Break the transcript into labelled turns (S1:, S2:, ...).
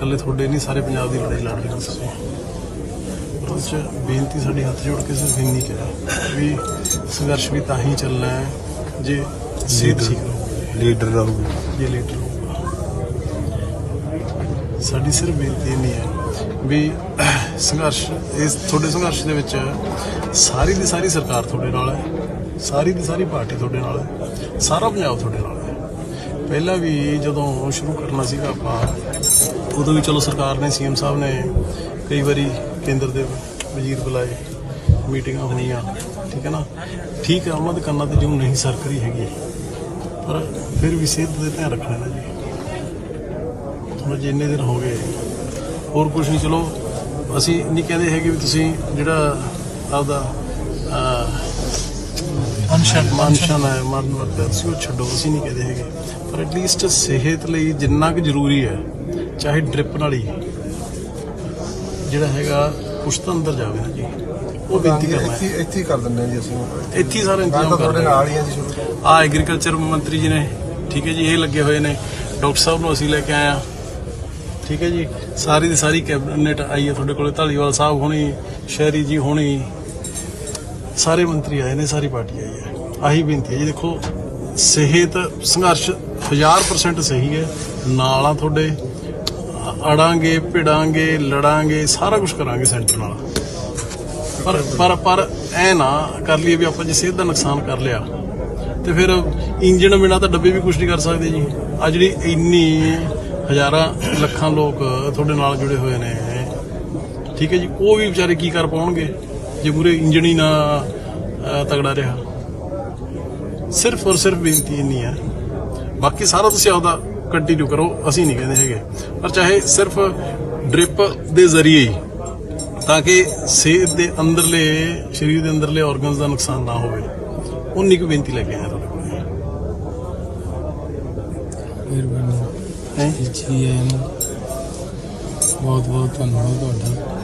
S1: ਇਕੱਲੇ ਤੁਹਾਡੇ ਨਹੀਂ ਸਾਰੇ ਪੰਜਾਬ ਦੀ ਲੜਾਈ ਲੜ ਰਹੇ ਹਾਂ ਤੁਸੀਂ ਉਸ 'ਚ ਬੇਨਤੀ ਸਾਡੀ ਹੱਥ ਜੋੜ ਕੇ ਸਿਰਫ ਇੰਨੀ ਕਿ ਵੀ ਸੰਘਰਸ਼ ਵੀ ਤਾਂ ਹੀ ਚੱਲਣਾ ਹੈ ਜੇ ਰਹੂਗੀ।
S2: ਲੀਡਰ ਰਹੂ
S1: ਜੇ ਲੀਡਰ ਹੋਊਗਾ ਸਾਡੀ ਸਿਰਫ ਬੇਨਤੀ ਇੰਨੀ ਹੈ ਵੀ ਸੰਘਰਸ਼ ਇਸ ਤੁਹਾਡੇ ਸੰਘਰਸ਼ ਦੇ ਵਿੱਚ ਸਾਰੀ ਦੀ ਸਾਰੀ ਸਰਕਾਰ ਤੁਹਾਡੇ ਨਾਲ ਹੈ ਸਾਰੀ ਦੀ ਸਾਰੀ ਪਾਰਟੀ ਤੁਹਾਡੇ ਨਾਲ ਹੈ ਸਾਰਾ ਪੰਜਾਬ ਤੁਹਾਡੇ ਨਾਲ ਹੈ। ਪਹਿਲਾਂ ਵੀ ਜਦੋਂ ਸ਼ੁਰੂ ਕਰਨਾ ਸੀਗਾ ਆਪਾਂ, ਉਦੋਂ ਵੀ ਚਲੋ ਸਰਕਾਰ ਨੇ, ਸੀਐਮ ਸਾਹਿਬ ਨੇ ਕਈ ਵਾਰੀ ਕੇਂਦਰ ਦੇ ਵਜ਼ੀਰ ਬੁਲਾਏ, ਮੀਟਿੰਗਾਂ ਹੋਈਆਂ ਠੀਕ ਹੈ ਨਾ? ਠੀਕ ਹੈ, ਉਹਨਾਂ ਦੇ ਕੰਨਾਂ ਤੇ ਜਿਉਂ ਨਹੀਂ ਸਰਕਰੀ ਹੈਗੀ। ਪਰ ਫਿਰ ਵੀ ਸਿਹਤ ਦੇ ਧਿਆਨ ਰੱਖਣਾ ਨਾ ਜੀ। ਹੁਣ ਜਿੰਨੇ ਦਿਨ ਹੋ ਗਏ, ਹੋਰ ਕੁਝ ਨਹੀਂ, ਚਲੋ, ਅਸੀਂ ਨਹੀਂ ਕਹਿੰਦੇ ਹੈਗੇ ਵੀ ਤੁਸੀਂ ਜਿਹੜਾ ਆਪਦਾ ਅਨਸ਼ਨ ਮਨਸ਼ਨ ਹੈ ਮਰਨ ਵਰਤ ਤੁਸੀਂ ਉਹ ਛੱਡੋ ਅਸੀਂ ਨਹੀਂ ਕਹਿੰਦੇ ਹੈਗੇ। ਪਰ ਐਟਲੀਸਟ ਸਿਹਤ ਲਈ ਜਿੰਨਾ ਕੁ ਜ਼ਰੂਰੀ ਹੈ ਚਾਹੇ ਡ੍ਰਿਪ ਨਾਲ ਹੀ ਜਿਹੜਾ ਹੈਗਾ ਕੁਛ ਤਾਂ ਅੰਦਰ ਜਾਵੇ ਨਾ ਜੀ। ਉਹ ਬੇਨਤੀ ਕਰਨਾ
S2: ਇੱਥੇ
S1: ਹੈ।
S2: ਇੱਥੇ ਹੀ ਕਰ ਦਿੰਦੇ ਜੀ ਅਸੀਂ
S1: ਇੱਥੇ ਹੀ ਸਾਰਾ ਇੰਤਜ਼ਾਮ
S2: ਤੁਹਾਡੇ ਨਾਲ ਹੀ ਹਾਂ ਜੀ ਸ਼ੁਰੂ
S1: ਆ ਐਗਰੀਕਲਚਰ ਮੰਤਰੀ ਜੀ ਨੇ ਠੀਕ ਹੈ ਜੀ ਇਹ ਲੱਗੇ ਹੋਏ ਨੇ। ਡਾਕਟਰ ਸਾਹਿਬ ਨੂੰ ਅਸੀਂ ਲੈ ਕੇ ਆਏ ਆ ਠੀਕ ਹੈ ਜੀ ਸਾਰੀ ਦੀ ਸਾਰੀ ਕੈਬਨਿਟ ਆਈ ਹੈ ਤੁਹਾਡੇ ਕੋਲੇ ਢਾਲੀਵਾਲ ਸਾਹਿਬ ਹੋਣੀ ਸ਼ਹਿਰੀ ਜੀ ਹੋਣੀ ਸਾਰੇ ਮੰਤਰੀ ਆਏ ਨੇ, ਸਾਰੀ ਪਾਰਟੀ ਆਈ ਹੈ। ਆਹੀ ਬੇਨਤੀ ਹੈ ਜੀ, ਦੇਖੋ, ਸਿਹਤ ਸੰਘਰਸ਼ 1000% ਸਹੀ ਹੈ। ਨਾਲ ਆ ਤੁਹਾਡੇ, ਅੜਾਂਗੇ, ਭਿੜਾਂਗੇ, ਲੜਾਂਗੇ, ਸਾਰਾ ਕੁਝ ਕਰਾਂਗੇ ਸੈਂਟਰ ਨਾਲ। ਪਰ ਪਰ ਪਰ ਐ ਨਾ ਕਰ ਲਈਏ ਵੀ ਆਪਾਂ ਜੇ ਸਿਹਤ ਦਾ ਨੁਕਸਾਨ ਕਰ ਲਿਆ, ਤੇ ਫਿਰ ਇੰਜਣ ਬਿਨਾ ਤਾਂ ਡੱਬੇ ਵੀ ਕੁਝ ਨਹੀਂ ਕਰ ਸਕਦੇ ਜੀ। ਆ ਜਿਹੜੀ ਇੰਨੀ ਹਜ਼ਾਰਾਂ ਲੱਖਾਂ ਲੋਕ ਤੁਹਾਡੇ ਨਾਲ ਜੁੜੇ ਹੋਏ ਨੇ, ਠੀਕ ਹੈ ਜੀ, ਉਹ ਵੀ ਵਿਚਾਰੇ ਕੀ ਕਰ ਪਾਉਣਗੇ? ਜੇ ਮੂਰੇ ਇੰਜਣ ਹੀ ਨਾ ਤਗੜਾ ਰਿਹਾ। ਸਿਰਫ ਔਰ ਸਿਰਫ ਬੇਨਤੀ ਇੰਨੀ ਹੈ। ਬਾਕੀ ਸਾਰਾ ਤੁਸੀਂ ਆਪਦਾ ਕੰਟੀਨਿਊ ਕਰੋ ਅਸੀਂ ਨਹੀਂ ਕਹਿੰਦੇ ਹੈਗੇ। ਪਰ ਚਾਹੇ ਸਿਰਫ ਡ੍ਰਿਪ ਦੇ ਜ਼ਰੀਏ ਹੀ ਤਾਂ ਕਿ ਸਿਹਤ ਦੇ ਅੰਦਰਲੇ ਸਰੀਰ ਦੇ ਅੰਦਰਲੇ ਆਰਗਨਸ ਦਾ ਨੁਕਸਾਨ ਨਾ ਹੋਵੇ। ਉਨੀ ਕੁ ਬੇਨਤੀ ਲੈ ਕੇ ਆਇਆ ਤੁਹਾਡੇ ਕੋਲ।
S3: ਮਿਹਰਬਾਨੀ।
S1: ਹੈਂ?
S3: ਜੀ ਬਹੁਤ ਬਹੁਤ ਧੰਨਵਾਦ ਤੁਹਾਡਾ।